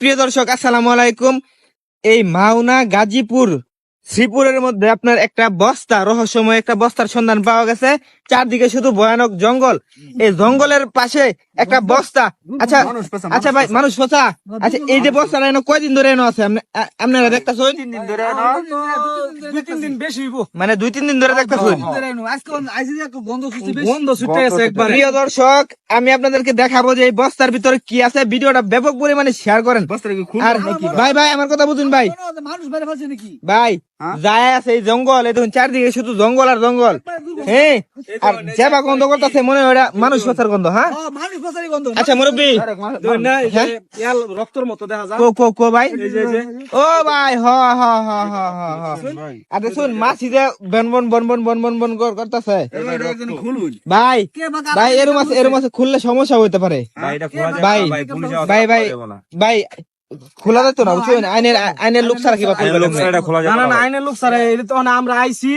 প্রিয় দর্শক আসসালামু আলাইকুম। এই মাওনা গাজীপুর শ্রীপুরের মধ্যে আপনার একটা বস্তা রহস্যময় একটা বস্তার সন্ধান পাওয়া গেছে। চারদিকে শুধু ভয়ানক জঙ্গল। এই জঙ্গলের পাশে একটা বস্তা। আচ্ছা আচ্ছা ভাই মানুষ পচা আচ্ছা এই যে বস্তাটা এনে কয়দিন ধরে এনে আছে? আপনারা দেখতেছেন? দুই তিন দিন বেশি হইব। মানে দুই তিন দিন ধরে দেখতেছেন? প্রিয় দর্শক আমি আপনাদেরকে দেখাবো যে এই বস্তার ভিতরে কি আছে। ভিডিওটা ব্যাপক পরিমাণে শেয়ার করেন। আর ভাই ভাই? আমার কথা বুঝুন ভাই। মানুষ নাকি? ভাই যায় আছে এই জঙ্গল এই দেখুন চারদিকে শুধু জঙ্গল আর জঙ্গল। হ্যাঁ আর যেবা গন্ধ করতেছে মনে হয় মানুষ পচার গন্ধ হ্যাঁ? মানুষ বাসারি গন্ধ। আচ্ছা মুরব্বী। হ্যাঁ? রক্তর মতো দেখা যায়। কো কো কো ভাই। ও ভাই হ হ হ হ হ হ। আরে শুন মাছি যে বন বন বন বন বন বন বন কর- করতেছে। ভাই ভাই এরম আছে এরম আছে খুললে সমস্যা হইতে পারে। ভাই ভাই ভাই ভাই খোলা যেত না? বুঝছেন আইনের আইনের লোক ছাড়া কিবা করবে না? না না আইনের লোক তো আমরা আইছি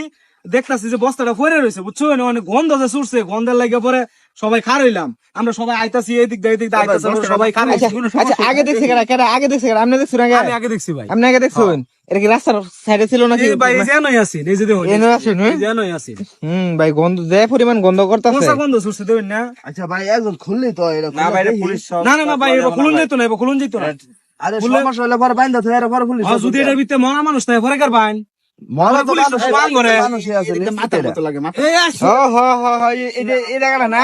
দেখতাছি যে বস্তাটা পরে রয়েছে বুঝছ? না অনেক গন্ধ যে ছুটছে গন্ধের লাগে পরে সবাই খার হইলাম। আমরা সবাই আইতাছি এদিক দিয়ে এদিক দিয়ে আইতাছি আমরা সবাই খার আচ্ছা আচ্ছা আগে দেখছে কেনা কেনা আগে দেখছে কেনা আপনি দেখছেন আগে? আগে দেখছি ভাই। আপনি আগে দেখছেন? এটা কি রাস্তার সাইডে ছিল নাকি? এই ভাই এই যে নই এই যে দেখুন এনে আছেন, হ্যাঁ? এই যে হুম ভাই গন্ধ যে পরিমাণ গন্ধ করতেছে। কোসা গন্ধ ছুটছে দেখুন না। আচ্ছা ভাই একজন খুললি তো এরকম না না না ভাই এবার খুলুন যেত না এবার খুলুন যেত না। আরে সমস্যা হলে পরে বাইন্দা তো এর পরে খুলিস যদি এটার ভিতরে মরা মানুষ তাই পরে কার বাইন? পুলিশ সমান করে। মাথা মতো লাগে মাথা এই আস হ হ হ হ এই- এই যে- এই জায়গাটা না?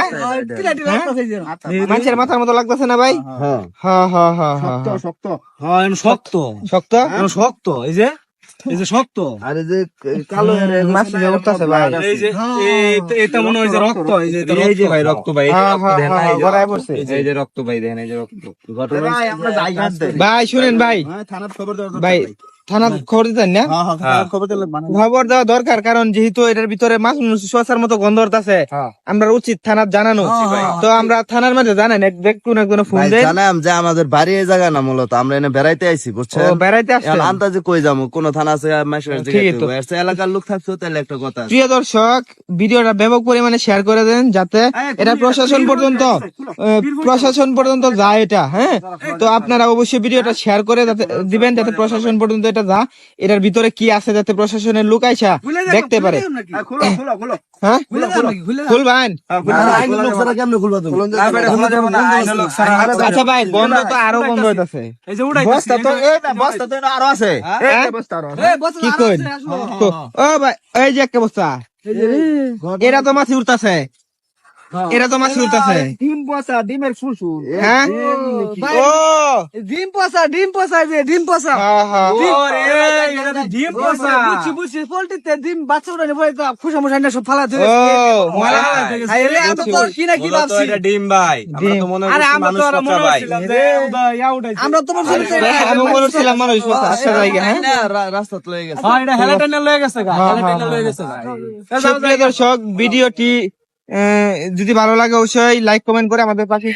মানুষের মাথার মতো লাগতেছে না ভাই? হ্যাঁ হ হ হ হ শক্ত শক্ত। হ্যাঁ শক্ত। শক্ত শক্ত? এই যে? এই যে শক্ত আরে যে কালো মাছি উঠতেছে ভাই এই যে এটা মনে হয় যে রক্ত এই যে এই যে রক্ত। ভাই রক্ত ভাই এই যে হ্যাঁ, রক্ত হ্যাঁ, দেখেন না, হ্যাঁ, এই যে গড়ায় রক্ত। পড়ছে। এই যে- এই যে রক্ত ভাই দেখেন এই যে রক্ত ভাই আমরা যাই গাছ দেই ভাই শুনেন ভাই হ্যাঁ থানার খবর দেওয়া ভাই থানা খবর দিতেন না? হ্যাঁ হ্যাঁ থানার খবর দিলে মানে খবর দেওয়া দরকার কারণ যেহেতু এটার ভিতরে মাছ শোষার মতো গন্ধ আছে হ্যাঁ। আমরা উচিত থানার জানানো। তো আমরা থানার মধ্যে জানেন দেখুন একজন ফোন দেন জানাম যে আমাদের বাড়ি এই জায়গা না মূলত আমরা এনে বেড়াইতে আইছি ও বুঝছেন বেড়াইতে আসছে আন্দাজে কই যাব কোন থানা আছে এলাকার লোক থাকছো তাহলে একটা কথা প্রিয় দর্শক ভিডিওটা ব্যাপক পরিমাণে শেয়ার করে দেন যাতে এটা প্রশাসন পর্যন্ত আহ, প্রশাসন পর্যন্ত যায় এটা হ্যাঁ? তো আপনারা অবশ্যই ভিডিওটা শেয়ার করে যাতে দিবেন যাতে প্রশাসন পর্যন্ত এটা যা এটার ভিতরে কি আছে যাতে প্রশাসনের লোক আইসা দেখতে পারে? খুলবেন? আচ্ছা ভাই তো আরও হইতাছে। বস্তা তো বস্তা তো এটা আরও আছে? বস্তা আরও আছে। কি কই ও ভাই এই যে একটা বস্তা। এরা তো মাছি উঠতাছে এরা তো মাছি উঠতাছে ডিম পচা ডিমের ফুসু হ্যাঁ? ও! ডিম পচা ডিম পচা যে ডিম পচা। হ্যাঁ হ্যাঁ। ডিম পচা বুঝছি বুঝছি পোল্ট্রিতে ডিম বাচ্চা উড়ানে পরে তো খুশা মুশা সব ফালা ধরে আরে এত তোর কি না কি ভাবছি এটা ডিম ভাই। আমরা তো মনে আরে আমরা তো পচা মনে ভাই। যে ইয়া উঠাইছে। আমরা তো মনে হচ্ছিল ভাই, আমি মনে ছিলাম মানুষ আচ্ছা জায়গা হ্যাঁ? রাস্তা তো লয়ে গেছে। হ্যাঁ এটা হেলাটেনে লয়ে গেছে গা হ্যাঁ, হেলাটেনে হ্যাঁ, লয়ে গেছে গা। সুপ্রিয় দর্শক ভিডিওটি যদি ভালো লাগে অবশ্যই লাইক কমেন্ট করে আমাদের পাশে।